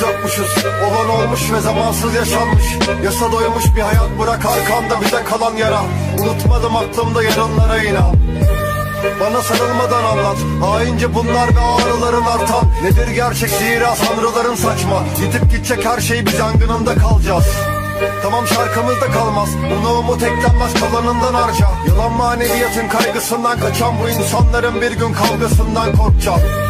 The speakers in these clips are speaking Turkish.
yokmuşuz. Olan olmuş ve zamansız yaşanmış. Yasa doymuş bir hayat bırak arkamda bize kalan yara. Unutmadım aklımda yarınlara inan. Bana sarılmadan anlat. Haince bunlar ve ağrıların artan Nedir gerçek zira sanrıların saçma. Yitip gidecek her şey biz yangınında kalacağız. Tamam şarkımızda kalmaz. Buna umut eklenmez kalanından harca. Yalan maneviyatın kaygısından kaçan Bu insanların bir gün kavgasından korkacağım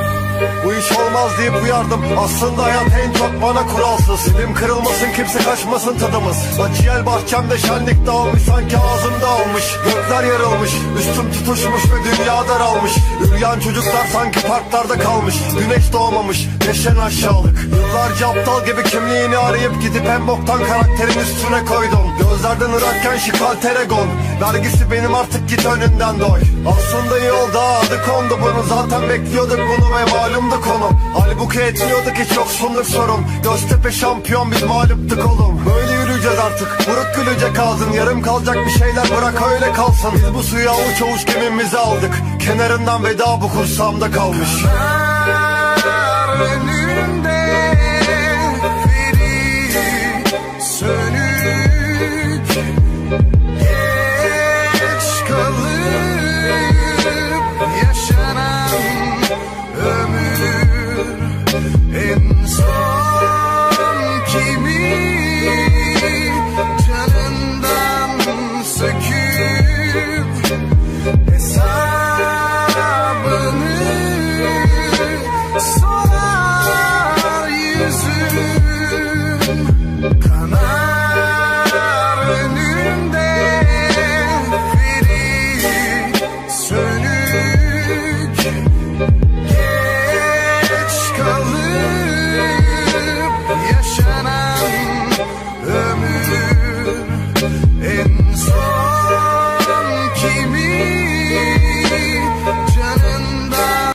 bu iş olmaz deyip uyardım. Aslında hayat en çok bana kuralsız. Dilim kırılmasın kimse kaçmasın tadımız. Acıyel bahçemde şenlik dağılmış Sanki ağzımda almış Gökler yarılmış Üstüm tutuşmuş ve dünya daralmış. Üryan çocuklar sanki parklarda kalmış. Güneş doğmamış Neşen aşağılık. Yıllarca aptal gibi kimliğini arayıp Gidip en boktan karakterin üstüne koydum. Gözlerden ırakken şikal teregon. Vergisi benim artık git önünden doy. Aslında iyi oldu adı kondu bunu Zaten bekliyorduk bunu ve malumdu konu. Halbuki etmiyorduk hiç yoksunluk sorun Göztepe şampiyon biz mağluptuk oğlum. Böyle yürüyeceğiz artık Buruk gülecek ağzın. Yarım kalacak bir şeyler bırak öyle kalsın. Biz bu suyu avuç avuç gemimizi aldık. Kenarından veda bu kursamda kalmış Hallelujah.